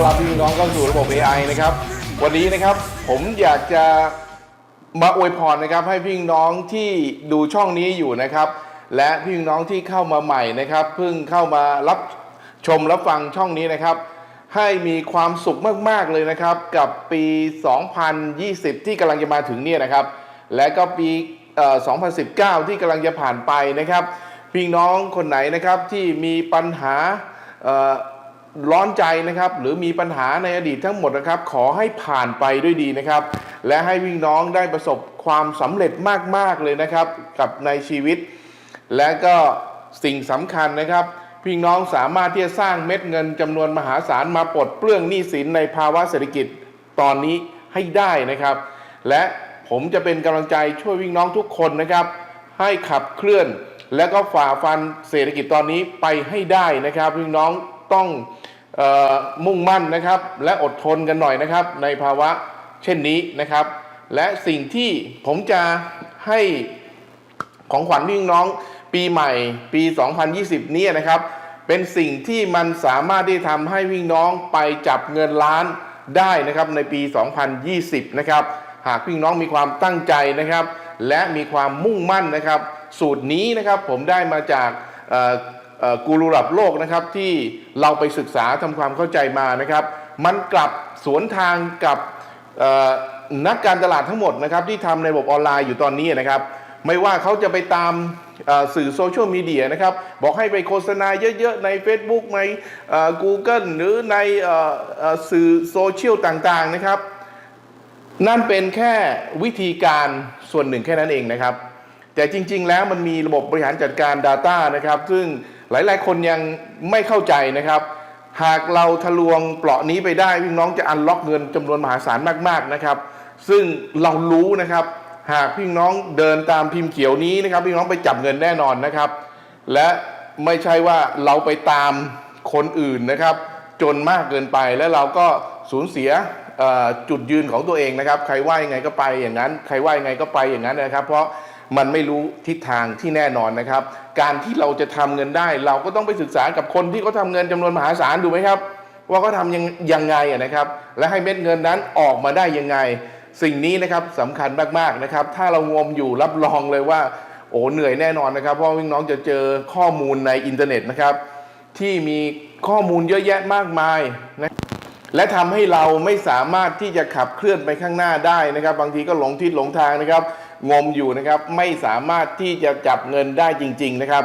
อนรับพี่น้องเข้าสู่ระบบ AI นะครับ วันนี้นะครับผมอยากจะมาอวยพรนะครับ ให้พี่น้องที่ดูช่องนี้อยู่นะครับ และพี่น้องที่เข้ามาใหม่นะครับเพิ่งเข้ามารับชมรับฟังช่องนี้นะครับ ให้มีความสุขมากๆเลยนะครับ กับปี 2020 ที่กำลังจะมาถึงเนี่ยนะครับ และก็ปีเอ่อ2019 ที่กำลังจะผ่านไปนะครับ พี่น้องคนไหนนะครับที่มีปัญหา ร้อนใจนะครับหรือมีปัญหาในอดีตทั้งหมดนะครับขอให้ผ่านไปด้วยดีนะครับ และให้พี่งน้องได้ประสบความสำเร็จมากๆเลยนะครับ กับในชีวิต และก็สิ่งสำคัญนะครับ พี่น้องสามารถที่จะสร้างเม็ดเงินจำนวนมหาศาลมาปลดเปลื้องหนี้สินในภาวะเศรษฐกิจตอนนี้ให้ได้นะครับ และผมจะเป็นกำลังใจช่วยพี่งน้องทุกคนนะครับ ให้ขับเคลื่อน และก็ฝ่าฟันเศรษฐกิจตอนนี้ไปให้ได้นะครับพี่น้อง ต้องออมุ่งมั่นนะครับ และอดทนกันหน่อยนะครับ ในภาวะเช่นนี้นะครับ และสิ่งที่ผมจะให้ของขวัญพี่น้องปีใหม่ปี 2020 นี้นะครับ เป็นสิ่งที่มันสามารถที่ทำให้พี่น้องไปจับเงินล้านได้นะครับในปี 2020 นะครับ หากพี่น้องมีความตั้งใจนะครับ และมีความมุ่งมั่นนะครับ สูตรนี้นะครับผมได้มาจาก กูรูระดับโลกนะครับที่เราไปศึกษาทำความเข้าใจมานะครับ มันกลับสวนทางกับนักการตลาดทั้งหมดนะครับที่ทำในระบบออนไลน์อยู่ตอนนี้นะครับ ไม่ว่าเขาจะไปตามสื่อโซเชียลมีเดียนะครับ บอกให้ไปโฆษณาเยอะๆ ใน Facebook ใน Google หรือในออสื่อโซเชียลต่างๆนะครับ นั่นเป็นแค่วิธีการส่วนหนึ่งแค่นั้นเองนะครับ แต่จริงๆแล้วมันมีระบบบริหารจัดการ Data นะครับ ซึ่ง หลาย ๆ คนยังไม่เข้าใจนะครับ หากเราทะลวงเปราะนี้ไปได้พี่น้องจะอันล็อกเงินจำนวนมหาศาลมากๆนะครับ ซึ่งเรารู้นะครับ หากพี่น้องเดินตามพิมพ์เขียวนี้นะครับ พี่น้องไปจับเงินแน่นอนนะครับ และไม่ใช่ว่าเราไปตามคนอื่นนะครับ จนมากเกินไปแล้วเราก็สูญเสียจุดยืนของตัวเองนะครับ ใครว่ายังไงก็ไปอย่างนั้น ใครว่ายังไงก็ไปอย่างนั้นนะครับ เพราะ มันไม่รู้ทิศทางที่แน่นอนนะครับ การที่เราจะทำเงินได้ เราก็ต้องไปศึกษากับคนที่เขาทำเงินจำนวนมหาศาลดูไหมครับ ว่าเขาทำยังยังไงนะครับ และให้เม็ดเงินนั้นออกมาได้ยังไง สิ่งนี้นะครับสำคัญมากๆนะครับ ถ้าเรางมอยู่รับรองเลยว่าโอ้เหนื่อยแน่นอนนะครับ เพราะพี่น้องจะเจอข้อมูลในอินเทอร์เน็ตนะครับ ที่มีข้อมูลเยอะแยะมากมายนะและทำให้เราไม่สามารถที่จะขับเคลื่อนไปข้างหน้าได้นะครับ บางทีก็หลงทิศหลงทางนะครับ งมอยู่นะครับ ไม่สามารถที่จะจับเงินได้จริง ๆนะครับ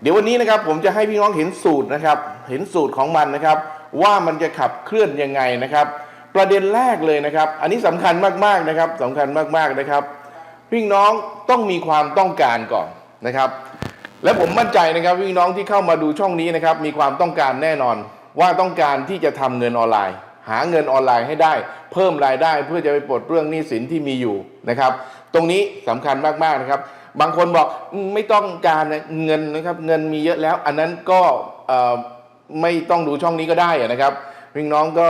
เดี๋ยววันนี้นะครับผมจะให้พี่น้องเห็นสูตรนะครับ เห็นสูตรของมันนะครับ ว่ามันจะขับเคลื่อนยังไงนะครับ ประเด็นแรกเลยนะครับ อันนี้สำคัญมากๆนะครับสำคัญมากๆนะครับ พี่น้องต้องมีความต้องการก่อนนะครับ และผมมั่นใจนะครับพี่น้องที่เข้ามาดูช่องนี้นะครับ มีความต้องการแน่นอน ว่าต้องการที่จะทำเงินออนไลน์ หาเงินออนไลน์ให้ได้ เพิ่มรายได้เพื่อจะไปปลดเรื่องหนี้สินที่มีอยู่นะครับ ตรงนี้สำคัญมากๆนะครับ บางคนบอกไม่ต้องการเงินนะครับเงินมีเยอะแล้ว อันนั้นก็ไม่ต้องดูช่องนี้ก็ได้นะครับพี่น้องก็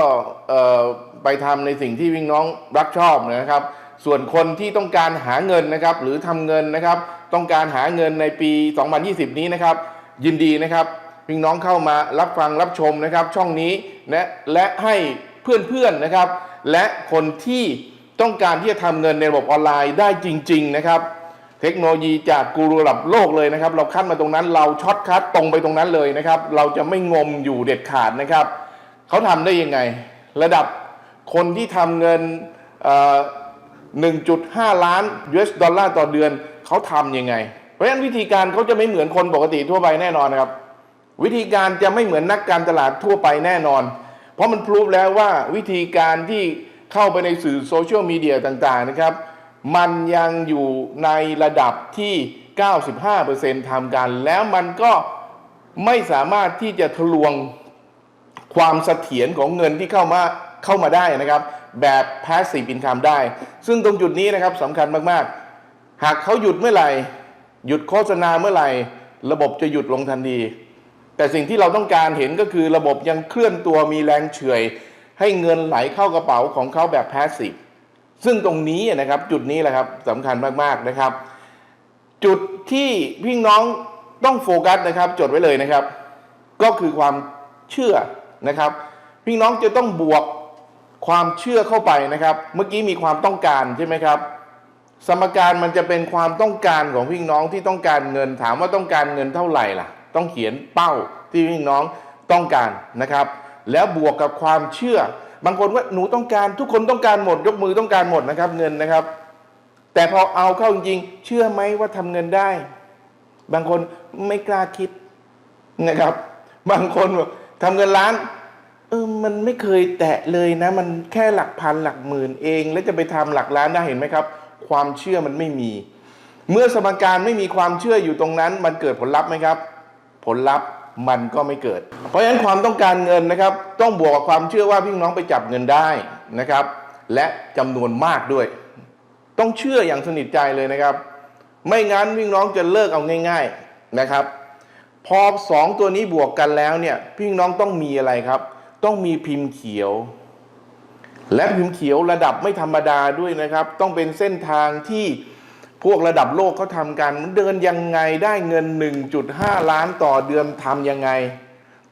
ไปทำในสิ่งที่พี่น้องรักชอบนะครับ ส่วนคนที่ต้องการหาเงินนะครับหรือทำเงินนะครับ ต้องการหาเงินในปี 2020 นี้นะครับ ยินดีนะครับพี่น้องเข้ามารับฟังรับชมนะครับช่องนี้นะและให้เพื่อนๆนะครับ และคนที่ ต้องการที่จะทำเงินในระบบออนไลน์ได้จริง ๆ นะครับ เทคโนโลยีจากกูรูระดับโลกเลยนะครับ เราคัดมาตรงนั้นเราช็อตคัดตรงไปตรงนั้นเลยนะครับ เราจะไม่งมอยู่เด็ดขาดนะครับเขาทำได้ยังไง ระดับคนที่ทำเงิน 1.5 ล้าน US ดอลลาร์ต่อเดือนเขาทำยังไง เพราะฉะนั้นวิธีการเขาจะไม่เหมือนคนปกติทั่วไปแน่นอนนครับ วิธีการจะไม่เหมือนนักการตลาดทั่วไปแน่นอน เพราะมันพรูฟแล้วว่าวิธีการที่ เข้าไปในสื่อโซเชียลมีเดียต่างๆนะครับ มันยังอยู่ในระดับที่ 95%ทำกัน แล้วมันก็ไม่สามารถที่จะทะลวงความเสถียรของเงินที่เข้ามาเข้ามาได้นะครับ แบบ passive income ได้ ซึ่งตรงจุดนี้นะครับสำคัญมากๆ หากเขาหยุดเมื่อไหร่ หยุดโฆษณาเมื่อไหร่ ระบบจะหยุดลงทันทีแต่สิ่งที่เราต้องการเห็นก็คือระบบยังเคลื่อนตัวมีแรงเฉื่อย ให้เงินไหลเข้ากระเป๋าของเขาแบบ passive ซึ่งตรงนี้นะครับจุดนี้แหละครับสำคัญมากๆนะครับ จุดที่พี่น้องต้องโฟกัสนะครับ จดไว้เลยนะครับ ก็คือความเชื่อนะครับ พี่น้องจะต้องบวกความเชื่อเข้าไปนะครับ เมื่อกี้มีความต้องการใช่ไหมครับ สมการมันจะเป็นความต้องการของพี่น้องที่ต้องการเงิน ถามว่าต้องการเงินเท่าไหร่ล่ะ ต้องเขียนเป้าที่พี่น้องต้องการนะครับ แล้วบวกกับความเชื่อ บางคนว่าหนูต้องการทุกคนต้องการหมด ยกมือต้องการหมดนะครับเงินนะครับ แต่พอเอาเข้าจริงเชื่อไหมว่าทำเงินได้ บางคนไม่กล้าคิดนะครับ บางคนบอกทำเงินล้านเออมันไม่เคยแตะเลยนะ มันแค่หลักพันหลักหมื่นเอง แล้วจะไปทำหลักล้านได้เห็นไหมครับ ความเชื่อมันไม่มี เมื่อสมการไม่มีความเชื่ออยู่ตรงนั้น มันเกิดผลลัพธ์ไหมครับ ผลลัพธ์ มันก็ไม่เกิด เพราะฉะนั้นความต้องการเงินนะครับ ต้องบวกกับความเชื่อว่าพี่น้องไปจับเงินได้นะครับ และจำนวนมากด้วย ต้องเชื่ออย่างสนิทใจเลยนะครับ ไม่งั้นพี่น้องจะเลิกเอาง่าย ๆนะครับ พอสองตัวนี้บวกกันแล้วเนี่ยพี่น้องต้องมีอะไรครับ ต้องมีพิมพ์เขียว และพิมพ์เขียวระดับไม่ธรรมดาด้วยนะครับ ต้องเป็นเส้นทางที่ พวกระดับโลกเขาทำกันเดินยังไงได้เงิน 1.5 ล้านต่อเดือนทำยังไง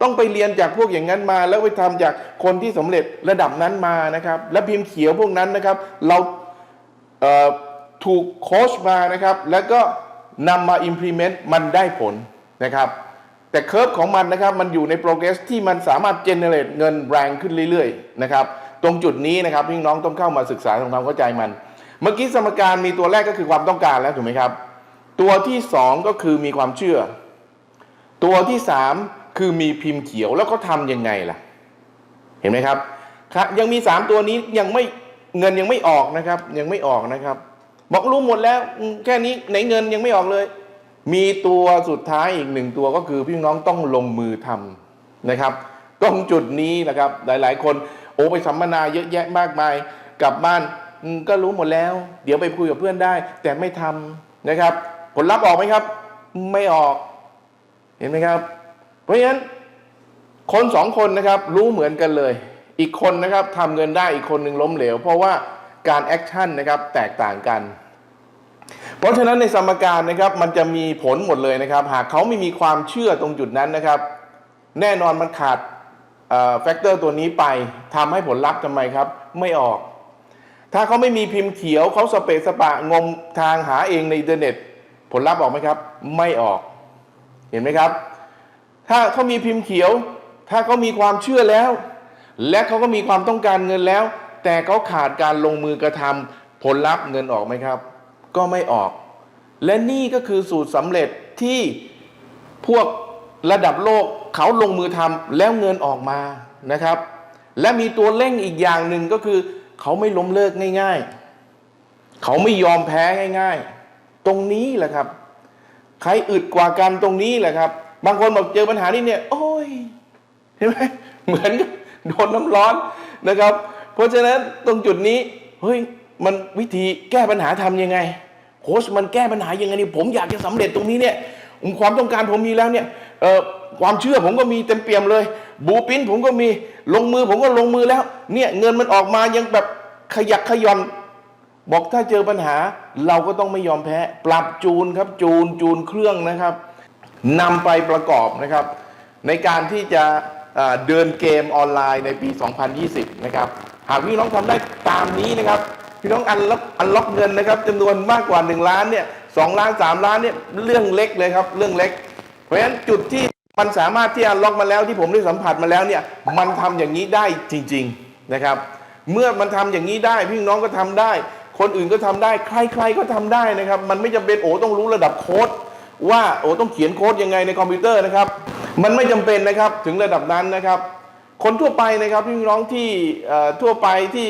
ต้องไปเรียนจากพวกอย่างนั้นมา แล้วไปทำจากคนที่สำเร็จระดับนั้นมานะครับ และพิมพ์เขียวพวกนั้นนะครับ เราเถูกโค้ชมานะครับ แล้วก็นำมา implement มันได้ผลนะครับ แต่เคอร์ฟของมันนะครับ มันอยู่ใน progress ที่มันสามารถ generate เงินแรงขึ้นเรื่อยๆนะครับ ตรงจุดนี้นะครับพี่น้องต้องเข้ามาศึกษาทำความเข้าใจมัน เมื่อกี้สมการมีตัวแรกก็คือความต้องการแล้วถูกไหมครับ ตัวที่สองก็คือมีความเชื่อ ตัวที่สามคือมีพิมพ์เขียวแล้วเขาทำยังไงล่ะ เห็นไหมครับครับ ยังมีสามตัวนี้ยังไม่เงินยังไม่ออกนะครับ ยังไม่ออกนะครับ บอกรู้หมดแล้วแค่นี้ไหนเงินยังไม่ออกเลย มีตัวสุดท้ายอีกหนึ่งตัวก็คือพี่น้องต้องลงมือทำนะครับตรงจุดนี้นะครับ หลาย ๆ คนโอ้ไปสัมมนาเยอะแยะมากมายกลับบ้าน ก็รู้หมดแล้ว เดี๋ยวไปคุยกับเพื่อนได้ แต่ไม่ทำนะครับ ผลลัพธ์ออกไหมครับ ไม่ออกเห็นไหมครับ เพราะฉะนั้นคนสองคนนะครับรู้เหมือนกันเลย อีกคนนะครับทำเงินได้อีกคนหนึ่งล้มเหลว เพราะว่าการแอคชั่นนะครับแตกต่างกัน เพราะฉะนั้นในสมการนะครับมันจะมีผลหมดเลยนะครับ หากเขาไม่มีความเชื่อตรงจุดนั้นนะครับ แน่นอนมันขาดแฟกเตอร์ตัวนี้ไปทำให้ผลลัพธ์ทำไมครับ ไม่ออก ถ้าเขาไม่มีพิมพ์เขียวเขาสเปซสปะงมทางหาเองในอินเทอร์เน็ต ผลลัพธ์ออกไหมครับ ไม่ออก เห็นไหมครับ ถ้าเขามีพิมพ์เขียว ถ้าเขามีความเชื่อแล้ว และเขาก็มีความต้องการเงินแล้ว แต่เขาขาดการลงมือกระทำผลลัพธ์เงินออกไหมครับ ก็ไม่ออก และนี่ก็คือสูตรสำเร็จที่พวกระดับโลกเขาลงมือทำแล้วเงินออกมานะครับ และมีตัวเร่งอีกอย่างหนึ่งก็คือ เขาไม่ล้มเลิกง่าย ๆ เขาไม่ยอมแพ้ง่าย ๆ ตรงนี้แหละครับ ใครอึดกว่ากันตรงนี้แหละครับ บางคนบอกเจอปัญหานี้เนี่ย โอ้ยเห็นไหมเหมือนกับโดนน้ำร้อนนะครับ เพราะฉะนั้นตรงจุดนี้เฮ้ยมันวิธีแก้ปัญหาทำยังไงโค้ชมันแก้ปัญหายังไงนี่ผมอยากจะสำเร็จตรงนี้เนี่ยความต้องการผมมีแล้วเนี่ย เออความเชื่อผมก็มีเต็มเปี่ยมเลย บูปินผมก็มีลงมือผมก็ลงมือแล้ว เนี่ยเงินมันออกมายังแบบขยักขย่อน บอกถ้าเจอปัญหา เราก็ต้องไม่ยอมแพ้ ปรับจูนครับจูนจูนเครื่องนะครับนำไปประกอบนะครับ ในการที่จะเดินเกมออนไลน์ในปี 2020 นะครับ หากพี่น้องทำได้ตามนี้นะครับ พี่น้องอันล็อกอันล็อกเงินนะครับจำนวนมากกว่า 1 ล้านเนี่ยสล้าน 3 ล้านเนี่ยเรื่องเล็กเลยครับ เรื่องเล็ก ราะฉะนั้นจุดที่มันสามารถที่อันล็อกมาแล้วที่ผมได้สัมผัสมาแล้วเนี่ยมันทำอย่างนี้ได้จริง ๆนะครับ เมื่อมันทำอย่างนี้ได้พี่น้องก็ทำได้ คนอื่นก็ทำได้ ใคร ๆก็ทำได้นะครับ มันไม่จำเป็นโอ้ต้องรู้ระดับโค้ดว่าโอ้ต้องเขียนโค้ดยังไงในคอมพิวเตอร์นะครับ มันไม่จำเป็นนะครับถึงระดับนั้นนะครับ คนทั่วไปนะครับพี่น้องที่ทั่วไปที่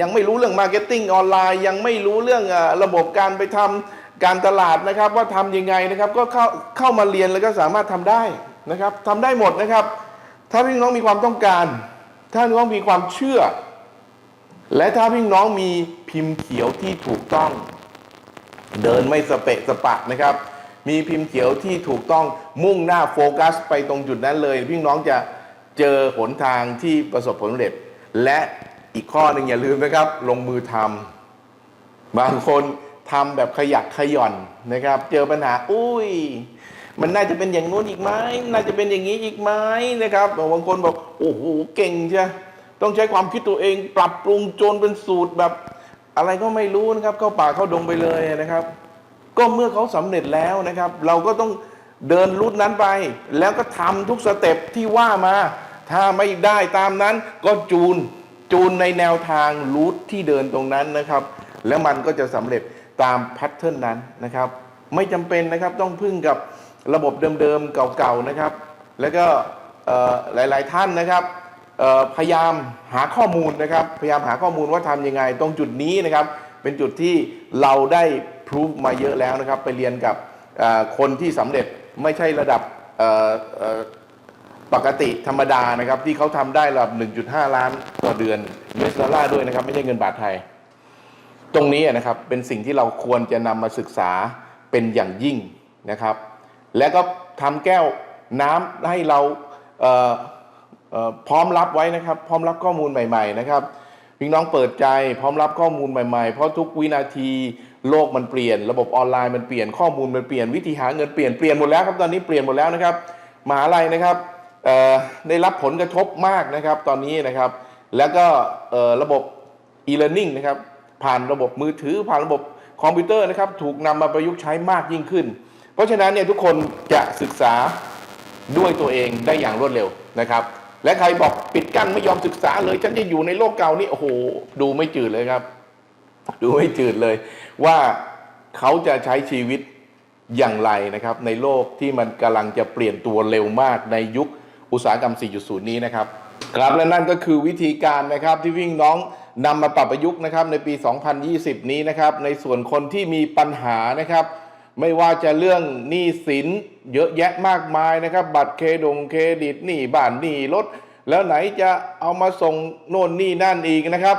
ยังไม่รู้เรื่องมาร์เก็ตติ้งออนไลน์ยังไม่รู้เรื่องระบบการไปทำ การตลาดนะครับว่าทำยังไงนะครับก็เข้าเข้ามาเรียนแล้วก็สามารถทำได้นะครับทำได้หมดนะครับ ถ้าพี่น้องมีความต้องการ ถ้าพี่น้องมีความเชื่อ และถ้าพี่น้องมีพิมพ์เขียวที่ถูกต้อง เดินไม่สเปะสปะนะครับ มีพิมพ์เขียวที่ถูกต้องมุ่งหน้าโฟกัส ไปตรงจุดนั้นเลย พี่น้องจะเจอหนทางที่ประสบผลสำเร็จ และอีกข้อหนึ่งอย่าลืมนะครับ ลงมือทำบางคน ทำแบบขยักขย่อนนะครับ เจอปัญหา อุ้ย มันน่าจะเป็นอย่างนู้นอีกไหมน่าจะเป็นอย่างนี้อีกไหมนะครับบางคนบอกโอ้โหเก่งใช่ต้องใช้ความคิดตัวเอง ปรับปรุงจนเป็นสูตรแบบ อะไรก็ไม่รู้นะครับ เข้าป่าเข้าดงไปเลยนะครับ ก็เมื่อเขาสำเร็จแล้วนะครับ เราก็ต้องเดินรูทนั้นไป แล้วก็ทำทุกสเต็ปที่ว่ามา ถ้าไม่ได้ตามนั้น ก็จูนจูนในแนวทางรูทที่เดินตรงนั้นนะครับ แล้วมันก็จะสำเร็จ ตามแพทเทิร์นนั้นนะครับ ไม่จำเป็นนะครับต้องพึ่งกับระบบเดิมๆเก่าๆนะครับ แล้วก็หลายๆท่านนะครับพยายามหาข้อมูลนะครับ พยายามหาข้อมูลว่าทำยังไง ตรงจุดนี้นะครับ เป็นจุดที่เราได้พิสูจมาเยอะแล้วนะครับ ไปเรียนกับคนที่สำเร็จไม่ใช่ระดับปกติธรรมดานะครับ ที่เขาทำได้ระดับ 1.5 ล้านต่อเดือนเมสดอลลาร์ด้วยนะครับ ไม่ใช่เงินบาทไทย ตรงนี้นะครับเป็นสิ่งที่เราควรจะนำมาศึกษาเป็นอย่างยิ่งนะครับ และก็ทำแก้วน้ำให้เราเเพร้อมรับไว้นะครับ พร้อมรับข้อมูลใหม่ๆนะครับพี่น้องเปิดใจพร้อมรับข้อมูลใหม่ๆ เพราะทุกวินาทีโลกมันเปลี่ยน ระบบออนไลน์มันเปลี่ยนข้อมูลมันเปลี่ยนวิธีหาเงินเปลี่ยนเปลี่ยนหมดแล้วครับตอนนี้เปลี่ยนหมดแล้วนะครับมหาลัยนะครับได้รับผลกระทบมากนะครับตอนนี้นะครับ แล้วก็ระบบ e-learning นะครับ ผ่านระบบมือถือ ผ่านระบบคอมพิวเตอร์นะครับถูกนำมาประยุกต์ใช้มากยิ่งขึ้น เพราะฉะนั้นเนี่ยทุกคนจะศึกษาด้วยตัวเองได้อย่างรวดเร็วนะครับ และใครบอกปิดกั้นไม่ยอมศึกษาเลย ฉันจะอยู่ในโลกเก่านี่โอ้โหดูไม่จืดเลยครับ ดูไม่จืดเลย ว่าเขาจะใช้ชีวิตอย่างไรนะครับ ในโลกที่มันกำลังจะเปลี่ยนตัวเร็วมากในยุคอุตสาหกรรม 4.0 นี้นะครับครับและนั่นก็คือวิธีการนะครับที่วิ่งน้อง นำมาปรับประยุกต์นะครับในปี 2020 นี้นะครับ ในส่วนคนที่มีปัญหานะครับ ไม่ว่าจะเรื่องหนี้สินเยอะแยะมากมายนะครับ บัตรเครดงเครดิตหนี้บ้านหนี้รถแล้วไหนจะเอามาส่งโน่นนี่นั่นอีกนะครับ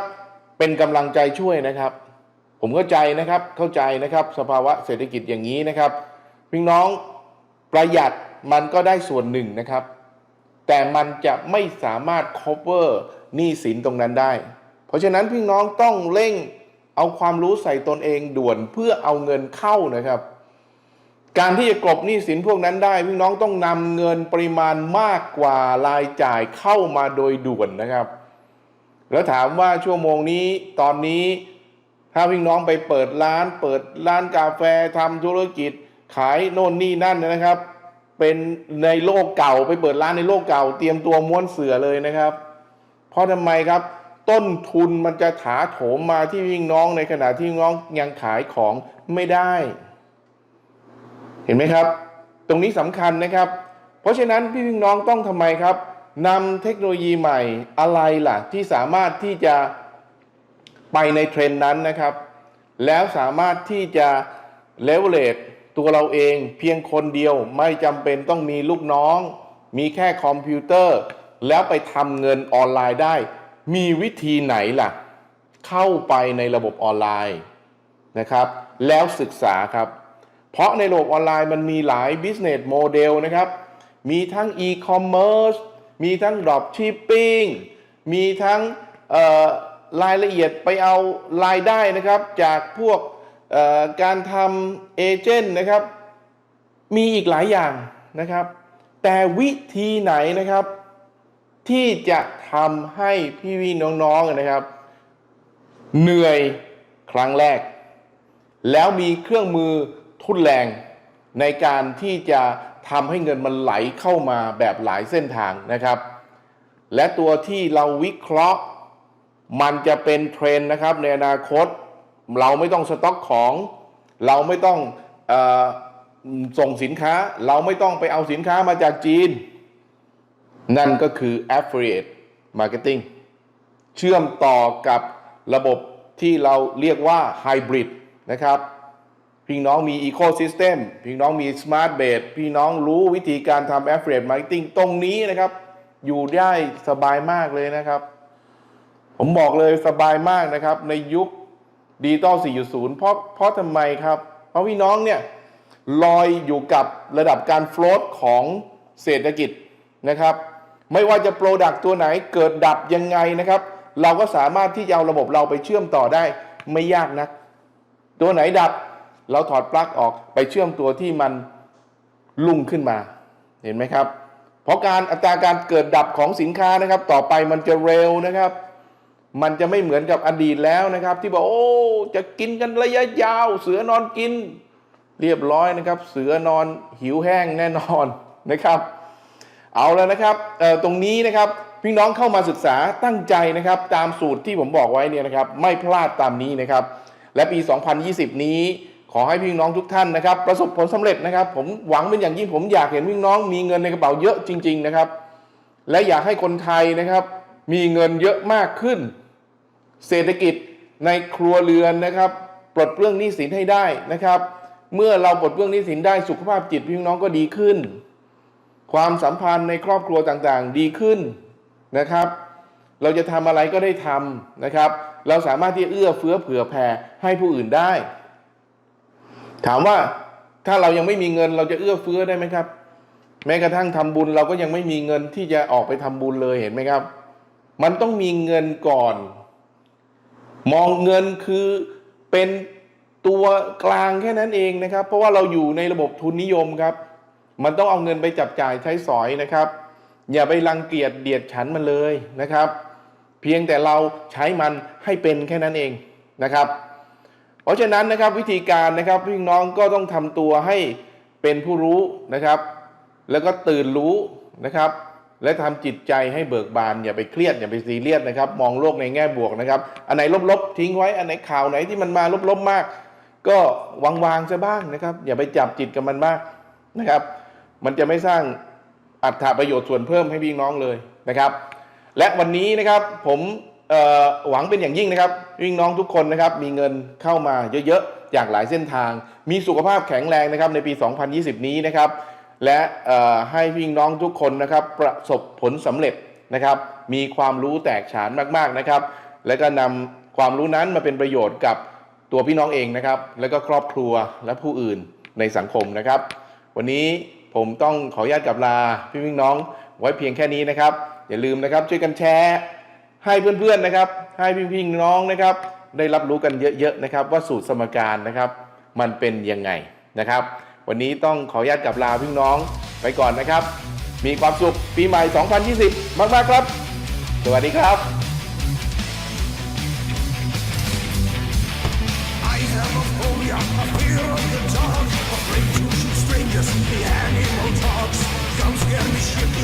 เป็นกำลังใจช่วยนะครับ ผมเข้าใจนะครับเข้าใจนะครับ สภาวะเศรษฐกิจอย่างนี้นะครับพี่น้องประหยัดมันก็ได้ส่วนหนึ่งนะครับ แต่มันจะไม่สามารถ cover หนี้สินตรงนั้นได้ เพราะฉะนั้นพี่น้องต้องเร่งเอาความรู้ใส่ตนเองด่วนเพื่อเอาเงินเข้านะครับ การที่จะกลบหนี้สินพวกนั้นได้ พี่น้องต้องนำเงินปริมาณมากกว่ารายจ่ายเข้ามาโดยด่วนนะครับ แล้วถามว่าชั่วโมงนี้ตอนนี้ถ้าพี่น้องไปเปิดร้าน เปิดร้านกาแฟทำธุรกิจ ขายโน่นนี่นั่นนะครับ เป็นในโลกเก่าไปเปิดร้านในโลกเก่า เตรียมตัวม้วนเสือเลยนะครับ เพราะทำไมครับ ต้นทุนมันจะถาโถมมาที่พี่งน้องในขณะที่น้องยังขายของไม่ได้ เห็นไหมครับ ตรงนี้สำคัญนะครับ เพราะฉะนั้นพี่พี่น้องต้องทำไมครับนำเทคโนโลยีใหม่อะไรล่ะ ที่สามารถที่จะไปในเทรนด์นั้นนะครับ แล้วสามารถที่จะเลเวลเลตตัวเราเองเพียงคนเดียวไม่จำเป็นต้องมีลูกน้อง มีแค่คอมพิวเตอร์ แล้วไปทำเงินออนไลน์ได้ มีวิธีไหนล่ะ เข้าไปในระบบออนไลน์นะครับ แล้วศึกษาครับ เพราะในโลกออนไลน์มันมีหลาย business model นะครับ มีทั้ง e-commerce มีทั้ง drop shipping มีทั้งรายละเอียดไปเอารายได้นะครับ จากพวกการทำเอเจนต์นะครับ มีอีกหลายอย่างนะครับ แต่วิธีไหนนะครับ ที่จะทำให้พี่พี่น้องๆนะครับ เหนื่อยครั้งแรก แล้วมีเครื่องมือทุนแรงในการที่จะทำให้เงินมันไหลเข้ามาแบบหลายเส้นทางนะครับ และตัวที่เราวิเคราะห์ มันจะเป็นเทรนนะครับ ในอนาคต เราไม่ต้องสต็อกของ เราไม่ต้องอส่งสินค้า เราไม่ต้องไปเอาสินค้ามาจากจีน นั่นก็คือ affiliate marketing เชื่อมต่อกับระบบที่เราเรียกว่า hybrid นะครับ พี่น้องมี ecosystem พี่น้องมี smart base พี่น้องรู้วิธีการทำ affiliate marketing ตรงนี้นะครับ อยู่ได้สบายมากเลยนะครับ ผมบอกเลยสบายมากนะครับ ในยุคดิจิตอล4.0 เพราะเพราะทำไมครับ เพราะพี่น้องเนี่ยลอยอยู่กับระดับการโฟลตของเศรษฐกิจนะครับ ไม่ว่าจะโปรดักตัวไหนเกิดดับยังไงนะครับ เราก็สามารถที่จะเอาระบบเราไปเชื่อมต่อได้ไม่ยากนัก ตัวไหนดับเราถอดปลั๊กออกไปเชื่อมตัวที่มันลุ่งขึ้นมาเห็นไหมครับ เพราะการอัตราการเกิดดับของสินค้านะครับ ต่อไปมันจะเร็วนะครับ มันจะไม่เหมือนกับอดีตแล้วนะครับ ที่บอกโอ้จะกินกันระยะยาว เสือนอนกิน เรียบร้อยนะครับ เสือนอนหิวแห้งแน่นอนนะครับ เอาแล้วนะครับตรงนี้นะครับพี่น้องเข้ามาศึกษาตั้งใจนะครับ ตามสูตรที่ผมบอกไว้เนี่ยนะครับ ไม่พลาดตามนี้นะครับ และปี 2020 นี้ ขอให้พี่น้องทุกท่านนะครับ ประสบผลสำเร็จนะครับ ผมหวังเป็นอย่างยิ่งผมอยากเห็นพี่น้องมีเงินในกระเป๋าเยอะจริง ๆนะครับ และอยากให้คนไทยนะครับ มีเงินเยอะมากขึ้น เศรษฐกิจในครัวเรือนนะครับ ปลดเปลื้องหนี้สินให้ได้นะครับ เมื่อเราปลดเปลื้องหนี้สินได้สุขภาพจิตพี่น้องก็ดีขึ้น ความสัมพันธ์ในครอบครัวต่างๆ ดีขึ้นนะครับ เราจะทำอะไรก็ได้ทำนะครับ เราสามารถที่เอื้อเฟื้อเผื่อแผ่ให้ผู้อื่นได้ ถามว่าถ้าเรายังไม่มีเงินเราจะเอื้อเฟื้อได้ไหมครับ แม้กระทั่งทำบุญเราก็ยังไม่มีเงินที่จะออกไปทำบุญเลยเห็นไหมครับ มันต้องมีเงินก่อน มองเงินคือเป็นตัวกลางแค่นั้นเองนะครับ เพราะว่าเราอยู่ในระบบทุนนิยมครับ มันต้องเอาเงินไปจับจ่ายใช้สอยนะครับ อย่าไปรังเกียจเดียดฉันมันเลยนะครับ เพียงแต่เราใช้มันให้เป็นแค่นั้นเองนะครับ เพราะฉะนั้นนะครับวิธีการนะครับพี่น้องก็ต้องทำตัวให้เป็นผู้รู้นะครับ แล้วก็ตื่นรู้นะครับ และทำจิตใจให้เบิกบานอย่าไปเครียดอย่าไปซีเรียสนะครับ มองโลกในแง่บวกนะครับ อันไหนลบๆทิ้งไว้อันไหนข่าวไหนที่มันมาลบๆมาก ก็วางๆซะบ้างนะครับ อย่าไปจับจิตกับมันมากนะครับ มันจะไม่สร้างอัตถประโยชน์ส่วนเพิ่มให้พี่น้องเลยนะครับ และวันนี้นะครับผมหวังเป็นอย่างยิ่งนะครับพี่น้องทุกคนนะครับมีเงินเข้ามาเยอะๆจากหลายเส้นทาง มีสุขภาพแข็งแรงนะครับในปี 2020 นี้นะครับ และให้พี่น้องทุกคนนะครับประสบผลสำเร็จนะครับ มีความรู้แตกฉานมากๆนะครับ และก็นำความรู้นั้นมาเป็นประโยชน์กับตัวพี่น้องเองนะครับ แล้วก็ครอบครัวและผู้อื่นในสังคมนะครับ วันนี้ ผมต้องขออนุญาตกลับลาพี่พี่น้องไว้เพียงแค่นี้นะครับ อย่าลืมนะครับช่วยกันแชร์ให้เพื่อนๆนะครับ ให้พี่พี่น้องนะครับ ได้รับรู้กันเยอะๆนะครับ ว่าสูตรสมการนะครับ มันเป็นยังไงนะครับ วันนี้ต้องขออนุญาตกลับลาพี่น้องไปก่อนนะครับ มีความสุขปีใหม่ 2020 มากๆครับ สวัสดีครับ Don't scare me, shit.